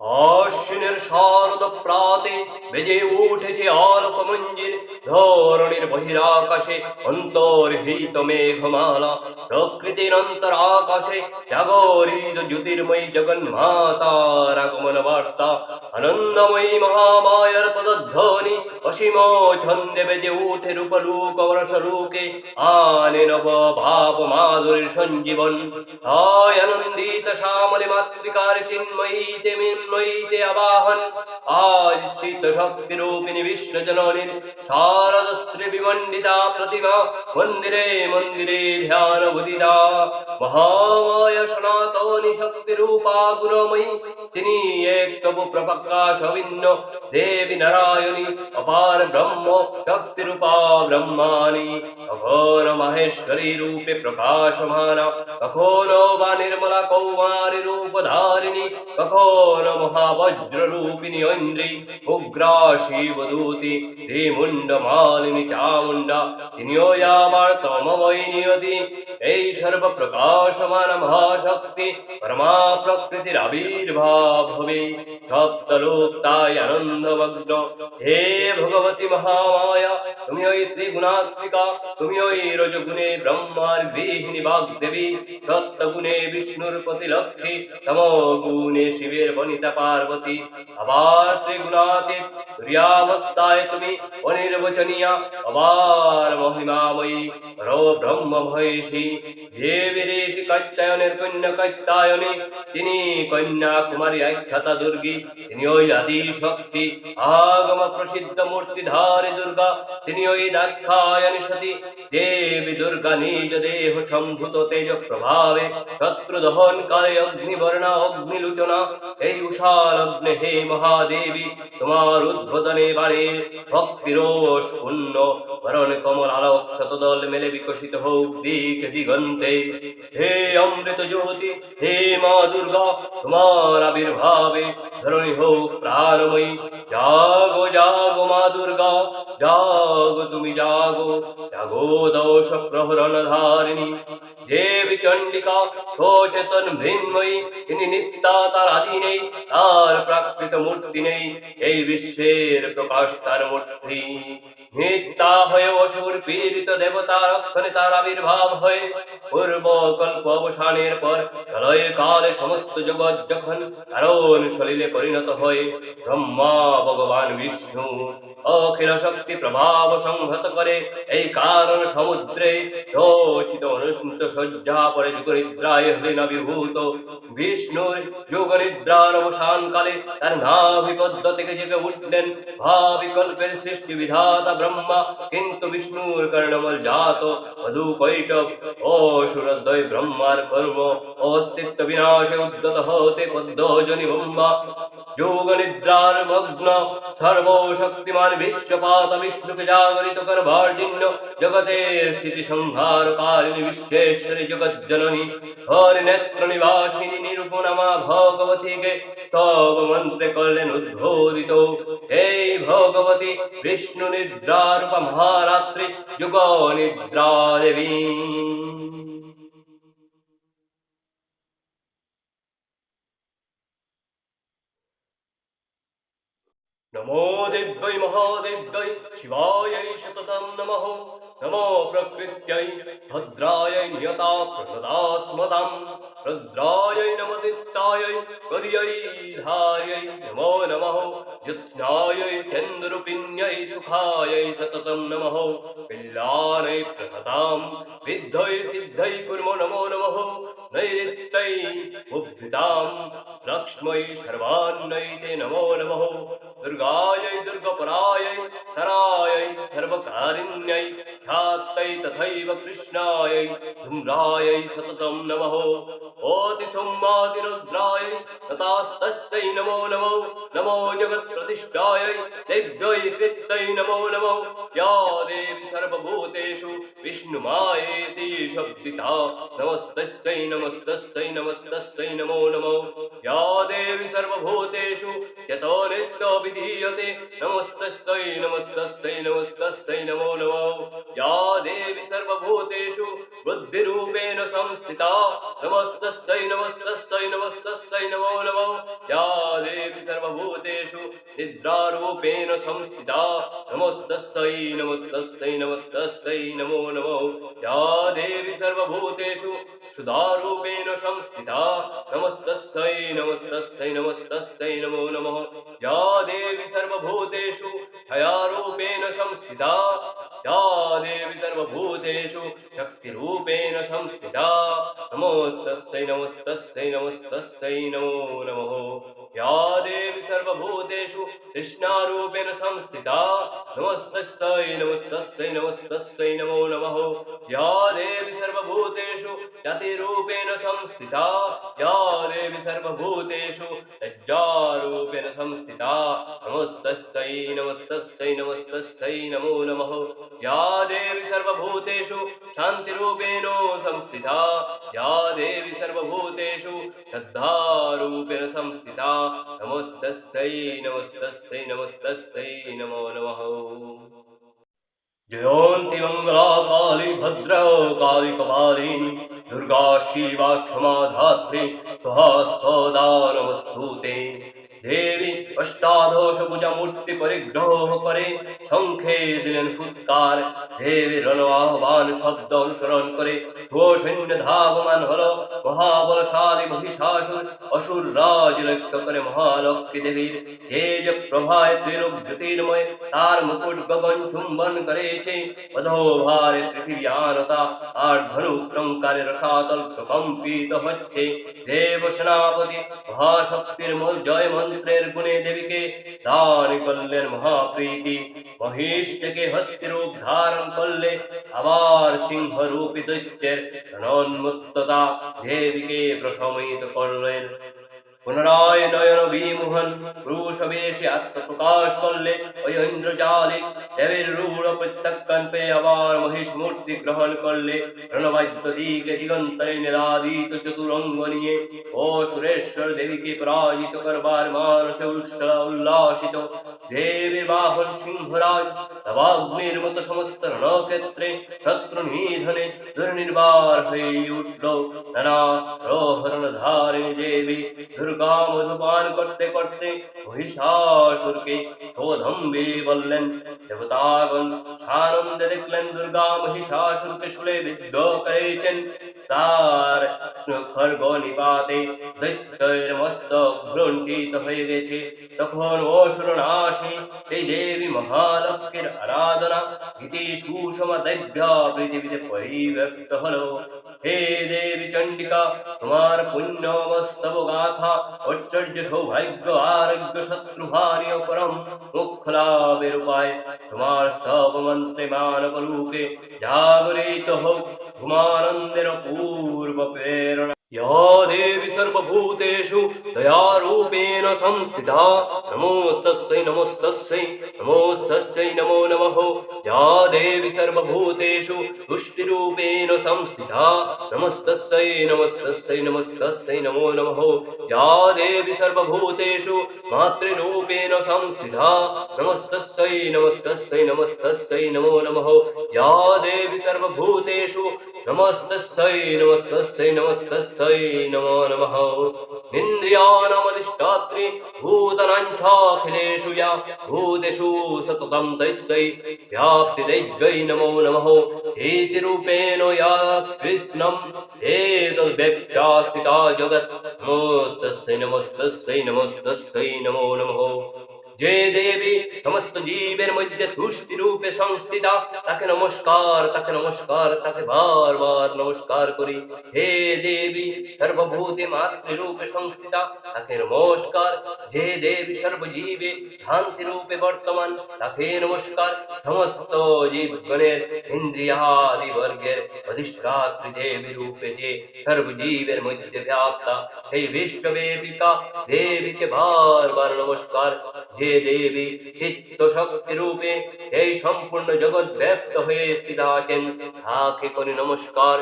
আশ্বিনের শারদ প্রাতে বেজে উঠেছে অল্প মঞ্জির ধরণীর বহিরাকাশে অন্তর্হিত মেঘমালা। প্রকৃতির অন্তর আকাশে জাগরিত জ্যোতির্ময়ী জগন্মাতার আগমন বার্তা, আনন্দময়ী মহামায়ার পদধ্বনি, অসীম ছন্দে বেজে উঠে রূপলুক বরসলুকে আনে নব ভাব মাধুরীর সঞ্জীবন। হয় আনন্দিত শ্যামলে মাতৃকার চিন্ময়ীতে, মিন্ময়ীতে আবাহন আজ চিত্ত শক্তি রূপিণী বিষ্ণু জননীর শারদ স্ত্রী বিমণ্ডিতা প্রতিমা মন্দিরে মন্দিরে ধ্যান বুদিতা মহামায় সনাতনী শক্তি রূপা গুণময়ী তিনি এক তবু ভিন্ন দেবী নারায়ণী অপার ব্রহ্ম শক্তি রূপা ব্রহ্মাণী। কখনো মাহেশ্বরী রূপে প্রকাশমানা। কখনো বা নির্মলা কৌমারী রূপ ধারিণী কখনো মহাবজ্র রূপিণী ঐন্দ্রী, উগ্রা শিবদূতি শ্রীমুণ্ড মালিনী চামুণ্ডা। তিনিও আবার তমময়ী নিয়তি এই সর্ব প্রকাশমান মহাশক্তি, পরমা প্রকৃতির আবির্ভাব হবে। আনন্দমগ্ন। হে ভগবতী মহামায়া, তুমি ওই ত্রিগুণাত্মিকা, তুমি ওই রজগুণে ব্রহ্মার গৃহিণী সত্যগুণে বিষ্ণুর প্রতিলক্ষী তমগুণে শিবের বনিতা পার্বতী। আবার ত্রিগুণাতীত তুরিয়াবস্থায় তুমি অনির্বচনীয়া, আবার মহিমাময়ী ব্রহ্ম ঋষি কাত্যায়নের কন্যা কাত্যায়নী তিনি কন্যা কুমারী আখ্যাতা দুর্গী। তিনি ওই আদি শক্তি আগম প্রসিদ্ধ মূর্তি ধারে দুর্গা, তিনি ওই দাক্ষায়নী সতী, দেবী দুর্গা নিজ দেহ সম্ভূত তেজ প্রভাবে শত্রু দহন কালে অগ্নিবর্ণা, অগ্নিলুচনা, এই উষার অগ্নে হে মহাদেবী, তোমার উদ্বোধনে বাড়ে ভক্তিরোষ পূর্ণ বরণ কমল আলোক শতদল মেলে বিকশিত হোক দিক দিগন্তে। হে অমৃত জ্যোতি, হে মা দুর্গা, তোমার আবির্ভাবে ধরণী হোক প্রাণময়ী জাগো জাগো মা দুর্গা জাগো তুমি জাগো জাগো দোষ প্রহরণ ধারিণী দেবী চণ্ডিকা সচেতন মৃন্ময়ী তিনি নিত্যা তার আদি নেই তার প্রাকৃত মূর্তি নেই এই বিশ্বের প্রকাশ তার মূর্তি নিত্যা হয়ে অসুর পীড়িত দেবতার অক্ষণে তার আবির্ভাব হয়ে পূর্ব কল্প অবসানের পর প্রলয় কালে সমস্ত জগৎ যখন কারণ শরীরে পরিণত হয়ে ব্রহ্মা, ভগবান বিষ্ণু অখিল শক্তি প্রভাব সংহত করে। এই কারণ সমুদ্রে রচিত অনুষ্ঠিত শয্যা পরে যুগ নিদ্রায় হলেন বিভূত বিষ্ণুর যুগ নিদ্রার অবসান কালে তার নাভিপদ্য থেকে জেগে উঠলেন। ভাবিকল্পের সৃষ্টি বিধাতা ব্রহ্মা। কিন্তু বিষ্ণুর কর্ণমল জাত মধু কৈটব ও সুরদ্বয় ব্রহ্মার কর্ম অস্তিত্ব বিনাশে উদ্গত হতে পদ্মজনী ব্রহ্মা। যোগ নিদ্রার মগ্ন, সর্বশক্তিমান বিশ্বপাত বিষ্ণুকে জাগরিত করবার জন্য জগতের স্থিতি সংহার কারিণী বিশ্বেশ্বরী জগৎ জননী হর নেত্র নিবাসিনী নিরূপণমা তব মন্ত্রে করলেন উদ্বোধিত। এই ভগবতী বিষ্ণু নিদ্রারূপা মহারাত্রি যুগ নিদ্রা দেবী नमो दिव्य महादेव्यै शिवाय शततं नमः। नमो प्रकृत भद्रायै नियता प्रसदास्मतां रुद्रायै नमदित्तायै वर्यै धार्यै नमो नम। ज्योत्स्नायै सुखाय सुखायै सततं नमः। प्रसदा विद्ध सिद्ध सिद्धै नमो नम। नैरित्यै उभृतां लक्ष्म्यै सर्वान्नै ते नमो नमः। दुर्गायै दुर्गपरायै धरायै सर्वकारिण्यै ख्यात्यै तथैव कृष्णायै धूम्रायै सततं नमः। ओति सौम्मादिरुद्रायै नमो नमो नमो जगत्प्रतिष्ठायै प्रतिष्ठा दिव्य नमो नमो। या देवी सर्वभूतेषु, विष्णुमायेति शब्दिता। नमस्त नमस्त नमस्त नमो नमो। या देवी सर्वूतेषु यतो नित्यभिधीयते नमस्त नमस्त नमस्तस्यै नमो नमो। या देवी सर्वूतेषु बुद्धिरूपेण संस्थिता। नमस्तस्यै नमस्तस्यै नमस्तस्यै, नमो नमो। या देवी सर्वभूतेषु निद्रारूपेण संस्थिता। नमस्तस्यै नमस्तस्यै नमस्तस्यै, नमो नमो। या देवी सर्वभूतेषु सुधारूपेण संस्थिता। नमस्तस्यै नमस्तस्यै नमस्तस्यै, नमो नमः। या देवी सर्वभूतेषु हयारूपेण संस्थिता। देवी सर्वभूतेषु शक्तिरूपेण संस्थिता। नमोस्तस्यै नमस्तस्यै नमस्तस्यै नमो नमः। या देवी सर्वभूतेषु कृष्णारूपेण संस्थिता। नमस्तस्यै नमस्तस्यै नमस्तस्यै नमो नमः। या देवी सर्वभूतेषु यतिरूपेण संस्थिता, या देवी सर्वभूतेषु लज्जारूपेण संस्थिता। नमस्तस्यै नमस्तस्यै नमस्तस्यै, नमो नमः। या देवी सर्वभूतेषु, शान्तिरूपेण संस्थिता। या देवी सर्वभूतेषु, श्रद्धारूपेण संस्थिता। नमस्तस्यै नमस्तस्यै नमस्तस्यै, नमो नमः। जयन्ति मङ्गला काली भद्र काली कपालिनी दुर्गा शिवा क्षमा धात्री स्वहा सदा দেবী অষ্টাদশ পূজা মূর্তি পরিগ্রহ করে শঙ্খে দিলেন ফুৎকার। দেবীর রণ আহ্বান, শব্দ অনুসরণ করে সৈন্য ধাবমান হল মহাবলশালী মহিষাসুর অসুর রাজ লক্ষ্য করে মহালক্ষ্মী দেবীর। তেজ প্রভায় ত্রিলোক জ্যোতির্ময় তার মুকুট গগন চুম্বন করেছে। অধোভারে পৃথিবী আনতা আর ধনু টঙ্কারে রসাতল প্রকম্পিত হচ্ছে। দেব সেনাপতি মহাশক্তির মল জয় মন্ত্রের গুণে দেবীকে দান করলেন মহাপ্রীতি। মহিষ থেকে হস্তিরূপ ধারণ করলে আবার সিংহ রূপী দৈত্যের রণোন্মুক্ততা দেবীকে প্রশমিত করলেন। পুনরায় নয়ন বিমোহন পুরুষবেশে আত্মপ্রকাশ করলে ওই ইন্দ্রজালিক দেবীর রূঢ় প্রত্যাখ্যান পেয়ে আবার মহিষ মূর্তি গ্রহণ করলে রণবাদ্য দিকে দিগন্তরে নিরাদিত চতুরঙ্গ নিয়ে ও সুরেশ্বর দেবীকে পরাজিত করবার মানসে উৎসলা উল্লাসিত দেবীর বাহন সিংহরাজ নবাগ্নির মতো সমস্ত রণক্ষেত্রে শত্রু নিধনে দুর্নির্বার হয়ে উঠল। নানা প্রহরণ ধারিণী দেবী দুর্গা মধুপান করতে করতে মহিষাসুরকে সৌধম্বী বললেন, দেবতাগণ, সানন্দে দেখলেন দুর্গা মহিষাসুরকে শুলে বিদ্ধ করেছেন। তার খর্গ নিপাতে দৈত্যের মস্তক ভ্রণ্ডিত হয়ে গেছে। তখন অসুর নাশী এই দেবী মহালক্ষ্মীর আরাধনা ইতি সুষমা দৈব্য পৃথিবীতে পরিব্যাপ্ত হলো। হে দেবী চণ্ডিকা তোমার পুণ্য মস্তব গাথা ঐশ্বর্য সৌভাগ্য আরোগ্য শত্রুহানি ও পরম মুখ্য লাভের উপায় তোমার স্তব মন্ত্রে মানব রূপে জাগরিত হোক ঘুমানন্দের পূর্ব প্রেরণা या देवी सर्वभूतेषु दयारूपेण संस्थिता नमोस्तस्यै नमोस्तस्यै नमोस्तस्यै नमो नमः। या देवी सर्वभूतेषु तुष्टिरूपेण संस्थिता। नमस्तस्यै नमस्तस्यै नमस्तस्यै नमो नमः। या देवी सर्वभूतेषु मातृरूपेण संस्थिता। नमस्तस्यै नमस्तस्यै नमस्तस्यै नमो नमः। या देवी सर्वभूतेषु नमस्तस्यै नमस्तस्यै नमस्तस्यै नमो नमः। इन्द्रियाणामधिष्ठात्रि भूतनाञ्चाखिलेषु या, भूतेषु सततं दैत्यै व्याप्तिदैव्यै नमो नमः। चेतिरूपेण या कृष्णम् एतद्व्यप्यास्थिता जगत्। नमस्तस्यै नमस्तस्यै नमस्तस्यै नमो नमः। যে দেবী সমস্ত জীবের মধ্যে তুষ্টি রূপে সংস্থিতা, তাকে নমস্কার তাকে নমস্কার, তাকে বারবার নমস্কার করি। হে দেবী, সর্বভূতে মাতৃরূপে সংস্থিতা, তাকে নমস্কার। যে দেবী সর্বজীবে শান্তি রূপে বর্তমান, তাকে নমস্কার। সমস্ত জীবগণের ইন্দ্রিয়াদি বর্গের অধিষ্ঠাত্রী দেবী রূপে যে সর্বজীবের মধ্যে ব্যাপ্তা, সেই বিশ্বব্যাপিকা দেবীকে বারবার নমস্কার। যে দেবী চিত্ত শক্তি রূপে এই সম্পূর্ণ জগৎ ব্যপ্ত হয়ে স্থিত আছেন তাকে করে নমস্কার।